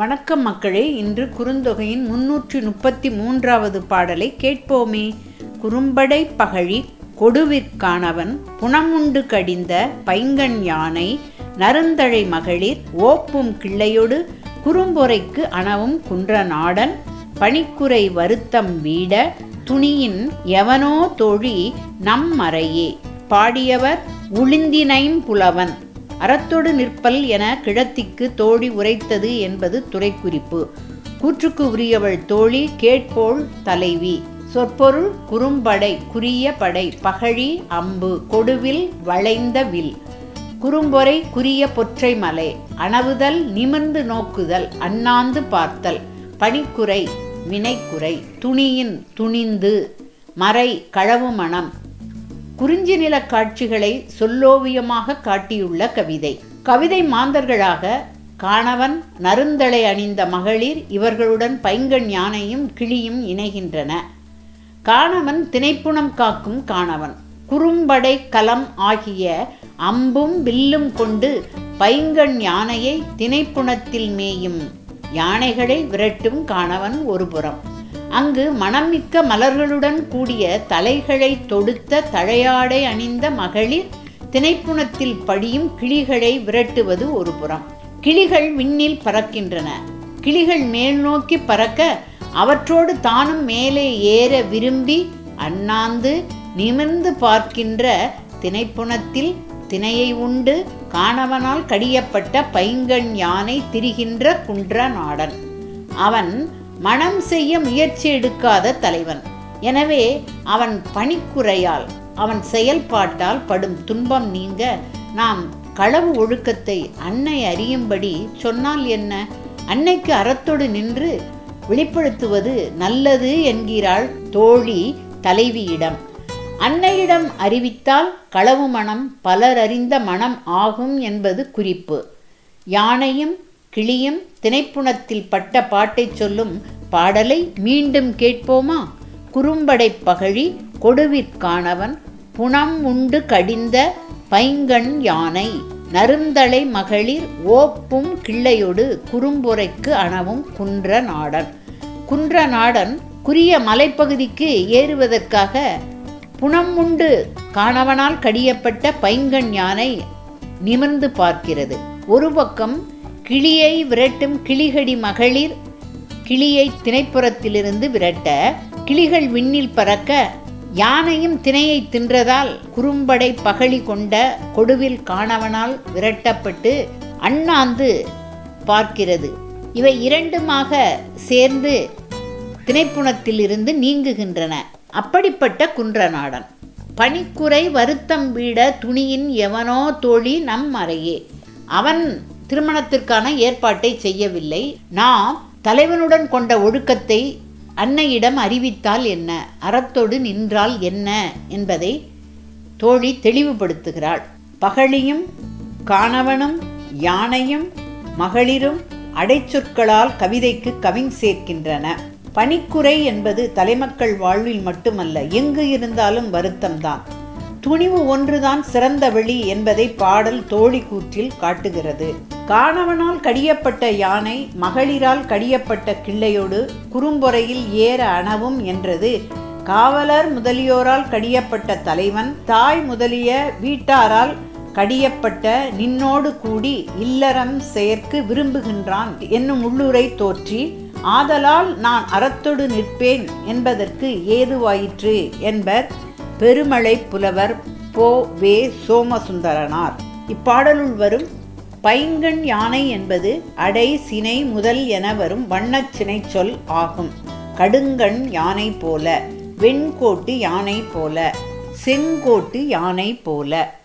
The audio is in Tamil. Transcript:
வணக்கம் மக்களே இன்று குறுந்தொகையின் முன்னூற்றி முப்பத்தி மூன்றாவது பாடலை கேட்போமே. குறும்படை பகழி கொடுவிற்கானவன் புனமுண்டு கடிந்த பைங்கண் யானை நருந்தழை மகளிர் ஓப்பும் கிள்ளையொடு குறும்பொறைக்கு அணவும் குன்ற நாடன் பனிக்குறை வருத்தம் வீட துணியின் எவனோ தோழி நம் மறையே. பாடியவர் உளிந்தினைம் புலவன் அறத்தொடு நிற்பல் என கிழத்திக்கு தோழி உரைத்தது என்பது துறைக்குறிப்பு. கூற்றுக்கு உரியவள் தோழி கேட்போள் தலைவி. சொற்பொருள் குறும்படை குறிய படை பகழி அம்பு கொடுவில் வளைந்த வில். குறும்பொறை குறிய பொற்றை மலை. அணவுதல் நிமிர்ந்து நோக்குதல் அண்ணாந்து பார்த்தல். பனிக்குறை வினைக்குறை துணியின் துணிந்து. மறை களவு மனம். குறிஞ்சி நில காட்சிகளை சொல்லோவியமாக காட்டியுள்ள கவிதை. கவிதை மாந்தர்களாக காணவன் நருந்தலை அணிந்த மகளிர் இவர்களுடன் பைங்கண் யானையும் கிளியும் இணைகின்றன. காணவன் திணைப்புணம் காக்கும் காணவன். குறும்படை கலம் ஆகிய அம்பும் வில்லும் கொண்டு பைங்கண் யானையை திணைப்புணத்தில் மேயும். யானைகளை விரட்டும் காணவன் ஒருபுறம் அங்கு மணமிக்க மலர்களுடன் கூடிய தலைகளை தொடுத்த தழையாடை அணிந்த மகளிர் திணைப்புணத்தில் படியும் கிளிகளை விரட்டுவது ஒரு புறம். கிளிகள் விண்ணில் பறக்கின்றன. கிளிகள் மேல் நோக்கி பறக்க அவற்றோடு தானும் மேலே ஏற விரும்பி அண்ணாந்து நிமிர்ந்து பார்க்கின்ற திணைப்புணத்தில் திணையை உண்டு காணவனால் கடியப்பட்ட பைங்கண் யானை திரிகின்ற குன்ற நாடன் அவன் மனம் செய்ய முயற்சி எடுக்காத தலைவன். எனவே அவன் பணிக்குறையால் அவன் செயல்பாட்டால் படும் துன்பம் நீங்க நாம் களவு ஒழுக்கத்தை அன்னை அறியும்படி சொன்னால் என்ன? அன்னைக்கு அறத்தோடு நின்று வெளிப்படுத்துவது நல்லது என்கிறாள் தோழி தலைவியிடம். அன்னையிடம் அறிவித்தால் களவு மனம் பலர் அறிந்த மனம் ஆகும் என்பது குறிப்பு. யானையும் கிளியும் திணைப்புணத்தில் பட்ட பாட்டை சொல்லும் பாடலை மீண்டும் கேட்போமா? குறும்படை பகழி கொடுவிற்கானவன் புனம் உண்டு கடிந்த பைங்கண் யானை நருந்தலை மகளிர் ஓப்பும் கிள்ளையொடு குறும்புரைக்கு அணவும் குன்ற நாடன். குன்ற நாடன் குறிய மலைப்பகுதிக்கு ஏறுவதற்காக புனம் உண்டு காணவனால் கடியப்பட்ட பைங்கண் யானை நிமிர்ந்து பார்க்கிறது. ஒரு பக்கம் கிளியை விரட்டும் கிளிகடி மகளிர் கிளியை திணைப்புறத்திலிருந்து விரட்ட கிளிகள் விண்ணில் பறக்க யானையும் திணையை தின்றதால் குறும்படை பகழி கொண்ட கொடுவில் காணவனால் விரட்டப்பட்டு அண்ணாந்து பார்க்கிறது. இவை இரண்டுமாக சேர்ந்து திணைப்புணத்திலிருந்து நீங்குகின்றன. அப்படிப்பட்ட குன்றநாடன். பனிக்குறை வருத்தம் வீட துணியின் எவனோ தோழி நம் அறையே. அவன் திருமணத்திற்கான ஏற்பாட்டை செய்யவில்லை. நாம் தலைவனுடன் கொண்ட ஒழுக்கத்தை அன்னையிடம் அறிவித்தால் என்ன? அறத்தோடு நின்றால் என்ன? என்பதை தோழி தெளிவுபடுத்துகிறாள். பகழியும் காணவனும் யானையும் மகளிரும் அடைச்சொற்களால் கவிதைக்கு கவிங் சேர்க்கின்றன. பணிக்குறை என்பது தலைமக்கள் வாழ்வில் மட்டுமல்ல எங்கு இருந்தாலும் வருத்தம்தான். துணிவு ஒன்றுதான் சிறந்த வழி என்பதை பாடல் தோழி கூற்றில் காட்டுகிறது. காணவனால் கடியப்பட்ட யானை மகளிரால் கடியப்பட்ட கிள்ளையோடு குறும்பொறையில் ஏற அணவும் என்றது. காவலர் முதலியோரால் கடியப்பட்ட தலைவன் தாய் முதலிய வீட்டாரால் கடியப்பட்ட நின்னோடு கூடி இல்லறம் செயற்கு விரும்புகின்றான் என்னும் உள்ளுரை தோற்றி ஆதலால் நான் அறத்தொடு நிற்பேன் என்பதற்கு ஏதுவாயிற்று என்பர் பெருமழை புலவர் போ. வே. சோமசுந்தரனார். இப்பாடலுள் வரும் பைங்கண் யானை என்பது அடை சினை முதல் என வரும் வண்ணச் சொல் ஆகும். கடுங்கண் யானை போல வெண்கோட்டு யானை போல செங்கோட்டு யானை போல.